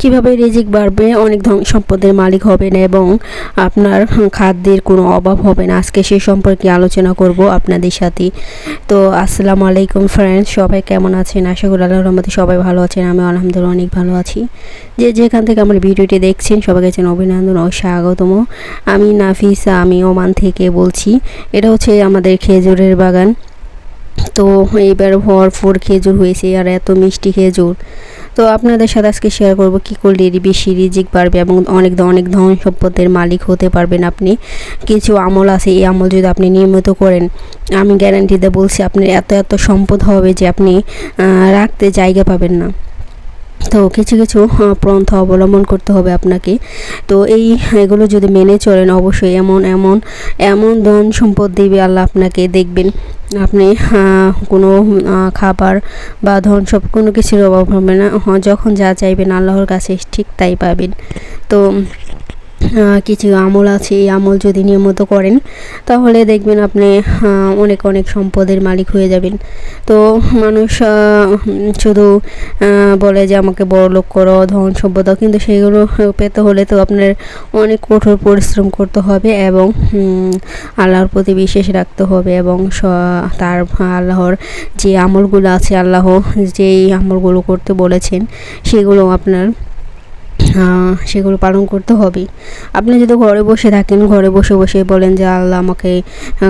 কীভাবে রিজিক বাড়বে? অনেক ধন সম্পদের মালিক হবেন এবং আপনার খাদ্যের কোনো অভাব হবে না। আজকে সেই সম্পর্কে আলোচনা করব আপনাদের সাথে। তো আসসালামু আলাইকুম ফ্রেন্ডস সবাই কেমন আছেন? আশা করি আল্লাহর রহমতে সবাই ভালো আছেন আমি আলহামদুলিল্লাহ অনেক ভালো আছি। যে যেখান থেকে আমার ভিডিওটি দেখছেন সবাই জানাই অভিনন্দন ও স্বাগতম। আমি নাফিসা, আমি ওমান থেকে বলছি। এটা হচ্ছে আমাদের খেজুরের বাগান। তো এইবার ভরপুর খেজুর হয়েছে, আর এত মিষ্টি খেজুর। তো আপনাদের সাথে আজকে শেয়ার করব কি করলে বেশি রিজিক বাড়বে এবং অনেক অনেক ধন সম্পদের মালিক হতে পারবেন আপনি। কিছু আমল আছে, এই আমল যদি আপনি নিয়মিত করেন, আমি গ্যারান্টিতে বলছি আপনার এত এত সম্পদ হবে যে আপনি রাখতে জায়গা পাবেন না। তো কিছু কিছু পন্থা অবলম্বন করতে হবে আপনাকে। তো এই, এগুলো যদি মেনে চলেন অবশ্যই এমন এমন এমন ধন সম্পদ দিবে আল্লাহ আপনাকে, দেখবেন আপনি কোনো খাবার বা ধন সব কোনো কিছুর অভাব হবে না। যখন যা চাইবেন আল্লাহর কাছে ঠিক তাই পাবেন। তো কিছু আমল আছে, এই আমল যদি নিয়মিত করেন, তাহলে দেখবেন আপনি অনেক অনেক সম্পদের মালিক হয়ে যাবেন। তো মানুষ শুধু বলে যে আমাকে বড় লোক করো, ধন সম্পদ কিন্তু সেগুলো পেতে হলে তো আপনার অনেক কঠোর পরিশ্রম করতে হবে এবং আল্লাহর প্রতি বিশ্বাস রাখতে হবে এবং তার, আল্লাহর যে আমলগুলো আছে, আল্লাহ যেই আমলগুলো করতে বলেছেন, সেগুলো আপনার সেগুলো পালন করতে হবে। আপনি যদি ঘরে বসে থাকেন, ঘরে বসে বসে বলেন যে, আল্লাহ আমাকে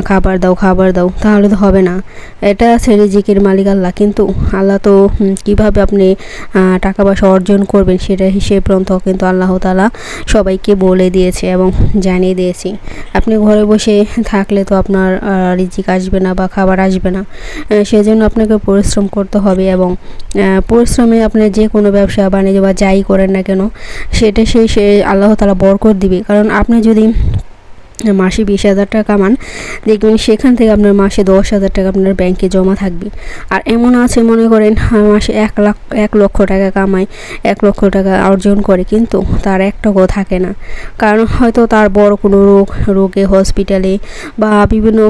খাবার দাও খাবার দাও, তাহলে তো হবে না। এটা আছে রিজিকের মালিক আল্লাহ। কিন্তু আল্লাহ তো কীভাবে আপনি টাকা পয়সা অর্জন করবেন সেটা হিসেব গ্রন্থ কিন্তু আল্লাহ তালা সবাইকে বলে দিয়েছে এবং জানিয়ে দিয়েছে। আপনি ঘরে বসে থাকলে তো আপনার রিজিক আসবে না বা খাবার আসবে না। সেজন্য আপনাকে পরিশ্রম করতে হবে এবং পরিশ্রমে আপনি যে কোনো ব্যবসা, বাণিজ্য বা যাই করেন না কেন সেটা সেই সে আল্লাহ তালা করে দিবে। কারণ আপনি যদি মাসে বিশ হাজার টাকা কামান দেখবেন সেখান থেকে আপনার মাসে দশ হাজার টাকা আপনার ব্যাংকে জমা থাকবে। আর এমন আছে মনে করেন মাসে এক লাখ, এক লক্ষ টাকা কামায়, এক লক্ষ টাকা অর্জন করে, কিন্তু তার এক টাকাও থাকে না। কারণ হয়তো তার বড় কোনো রোগ, রোগে হসপিটালে বা বিভিন্ন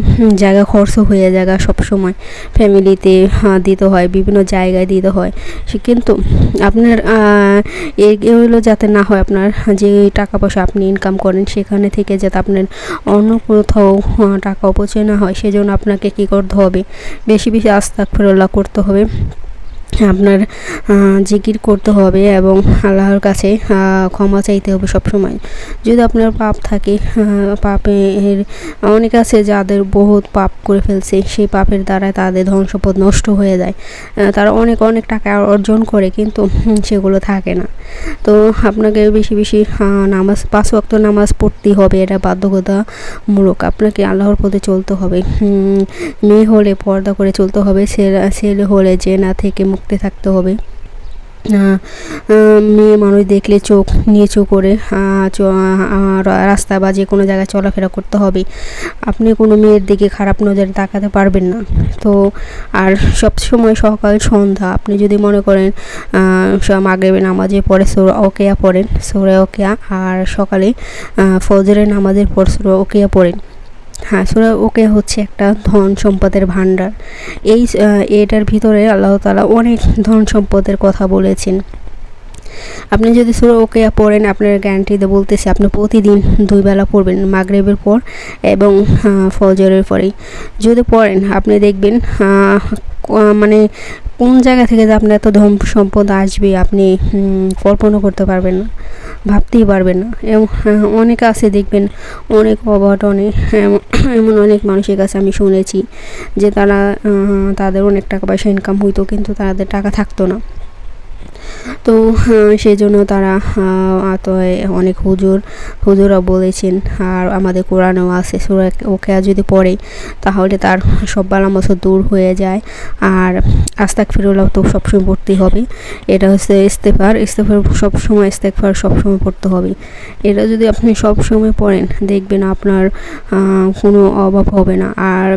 জায়গা খরচ হয়ে জায়গা সবসময় ফ্যামিলিতে দিতে হয়, বিভিন্ন জায়গায় দিতে হয়। সে কিন্তু আপনার এগুলো যাতে না হয় আপনার যে টাকা পয়সা আপনি ইনকাম করেন, সেখানে থেকে যাতে আপনার অন্য কোথাও টাকা অপচয় না হয়, সেজন্য আপনাকে কী করতে হবে? বেশি বেশি আস্তাক ফেরল্লা করতে হবে। আপনার জিকির করতে হবে এবং আল্লাহর কাছে ক্ষমা চাইতে হবে সবসময়। যদি আপনার পাপ থাকে পাপের, অনেক আছে যাদের বহুত পাপ করে ফেলছে, সেই পাপের দ্বারা তাদের ধ্বংসপদ নষ্ট হয়ে যায়। তারা অনেক অনেক টাকা অর্জন করে কিন্তু সেগুলো থাকে না। তো আপনাকে বেশি বেশি নামাজ, পাঁচ ওয়াক্ত নামাজ পড়তেই হবে, এটা বাধ্যকতামূলক আপনাকে আল্লাহর পথে চলতে হবে। মেয়ে হলে পর্দা করে চলতে হবে, ছেলে হলে যে না থেকে মুক্তি থাকতে হবে। মেয়ে মানুষ দেখলে চোখ নিচু করে রাস্তা বা যে কোনো জায়গায় চলাফেরা করতে হবে। আপনি কোনো মেয়ের দিকে খারাপ নজরে তাকাতে পারবেন না। তো আর সব সময় সকাল সন্ধ্যা, আপনি যদি মনে করেন মাগরেবে নামাজে পরে সোরা ওকেয়া পড়েন, সোরা ওকেয়া, আর সকালে ফজরের নামাজের পর সোরা ওকেয়া পড়েন। হ্যাঁ সুরা ওকে হচ্ছে একটা ধন সম্পদের ভাণ্ডার। এই এটার ভিতরে আল্লাহ তালা অনেক ধন সম্পদের কথা বলেছেন। আপনি যদি সুরা ওকে পড়েন, আপনার গ্যারান্টিতে বলতেছে, আপনি প্রতিদিন দুই বেলা পড়বেন, মাগরেবের পর এবং ফজরের পরেই। যদি পড়েন, আপনি দেখবেন মানে কোন জায়গা থেকে যে আপনার এত ধন সম্পদ আসবে আপনি কল্পনা করতে পারবেন না, ভাবতেই পারবেন না। এবং অনেকে আছে দেখবেন, অনেক অঘটনে এমন অনেক মানুষের কাছে আমি শুনেছি যে তারা তাদের অনেক টাকা পয়সা ইনকাম হইতো, কিন্তু তাদের টাকা থাকতো না। তো সেই জন্য তারা তো অনেক হুজুর হুজুরা বলেছেন, আর আমাদের কোরআনেও আছে, সুরা ওকে যদি পড়ে, তাহলে তার সব বালামসর দূর হয়ে যায়। আর আস্তাক ফিরুল্লাহ তো সবসময় পড়তেই হবে। এটা হচ্ছে ইস্তেফার ইস্তেফার সবসময় ইস্তেকফার সবসময় পড়তে হবে। এটা যদি আপনি সবসময় পড়েন, দেখবেন আপনার কোনো অভাব হবে না। আর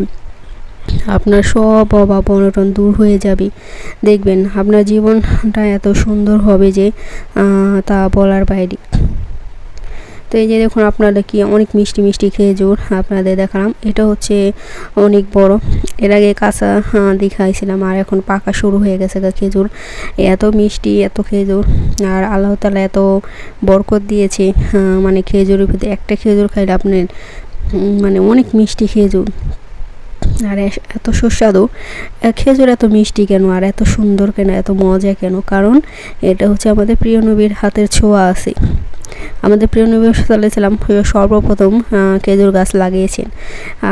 আপনার সব অভাব অনটন দূর হয়ে যাবে। দেখবেন আপনার জীবনটা এত সুন্দর হবে যে তা বলার বাইরে। তো এই যে দেখুন আপনাদের কি অনেক মিষ্টি মিষ্টি খেজুর আপনাদের দেখালাম। এটা হচ্ছে অনেক বড়। এর আগে কাঁচা আহ, দেখাইছিলাম আর এখন পাকা শুরু হয়ে গেছে খেজুর। এত মিষ্টি এত খেজুর। আর আল্লাহ তালা এত বরকত দিয়েছে মানে খেজুরের ভিতরে একটা খেজুর খাইলে আপনার মানে অনেক মিষ্টি খেজুর। আর এত সুস্বাদু। খেজুর এত মিষ্টি কেন? আর এত সুন্দর কেন? এত মজা কেন? কারণ এটা হচ্ছে আমাদের প্রিয় নবীর হাতের ছোঁয়া আছে। আমাদের প্রিয় নবী সাল্লাম সর্বপ্রথম খেজুর গাছ লাগিয়েছেন।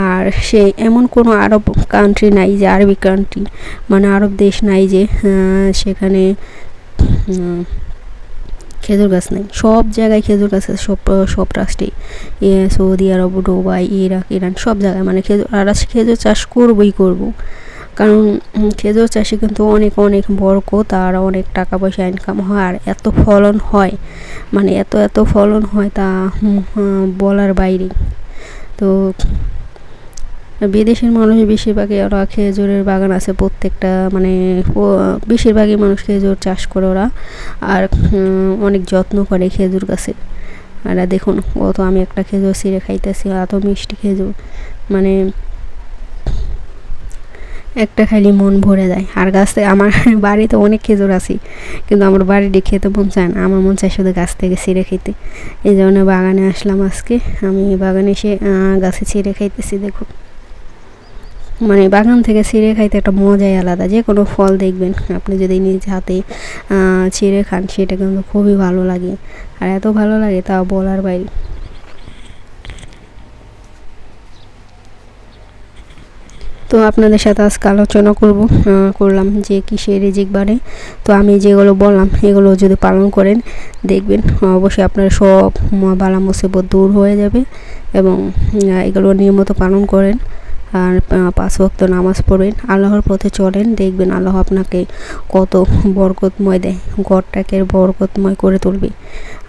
আর সে এমন কোনো আরব কান্ট্রি নাই যে আরবি কান্ট্রি মানে আরব দেশ নাই যে সেখানে খেজুর গাছ নেই। সব জায়গায় খেজুর গাছ আছে, সব সব রাষ্ট্রেই। Saudi Arab, Dubai, Iraq, Iran, সব জায়গায়। মানে খেজুর, আর খেজুর চাষ করবই করব। কারণ খেজুর চাষে কিন্তু অনেক অনেক বরকত আর অনেক টাকা পয়সা ইনকাম হয়, আর এত ফলন হয়। মানে এত এত ফলন হয় তা বলার বাইরে। তো বিদেশের মানুষ বেশিরভাগই ওরা খেজুরের বাগান আছে প্রত্যেকটা মানে বেশিরভাগই মানুষ খেজুর চাষ করে ওরা। আর অনেক যত্ন করে খেজুর গাছের। আর দেখুন কত আমি একটা খেজুর ছিঁড়ে খাইতেছি, এত মিষ্টি খেজুর। মানে একটা খালি মন ভরে যায়। আর গাছ আমার বাড়িতে অনেক খেজুর আছে, কিন্তু আমার বাড়িতে খেতে মন চায় না। আমার মন চায় শুধু গাছ থেকে ছিঁড়ে খেতে এই জন্য বাগানে আসলাম আজকে। আমি বাগানে এসে গাছে ছিঁড়ে খাইতেছি, দেখুন। মানে বাগান থেকে ছিঁড়ে খাইতে একটা মজাই আলাদা, যে কোনো ফল দেখবেন। আপনি যদি নিজ হাতে ছিঁড়ে খান, সেটা কিন্তু খুবই ভালো লাগে। আর এত ভালো লাগে তা বলার বাইরে। তো আপনাদের সাথে আজকে আলোচনা করব করলাম যে কিসের রিজিক বাড়ে। তো আমি যেগুলো বললাম, এগুলো যদি পালন করেন, দেখবেন অবশ্যই আপনার সব বালা মুসিবত দূর হয়ে যাবে এবং এগুলো নিয়মিত পালন করেন। আর পাঁচ ওয়াক্ত নামাজ পড়বেন। আল্লাহর পথে চলেন, দেখবেন আল্লাহ আপনাকে কত বরকতময় দেয় ঘরটাকে বরকতময় করে তুলবে।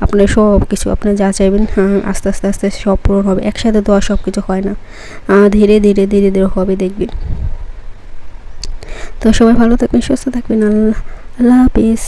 আপনার সব কিছু আপনি যা চাইবেন আস্তে আস্তে আস্তে সব পূরণ হবে। একসাথে তো আর সব কিছু হয় না। ধীরে ধীরে ধীরে ধীরে হবে, দেখবেন। তো সবাই ভালো থাকবেন, সুস্থ থাকবেন। আল্লাহ আল্লাহ হাফিজ।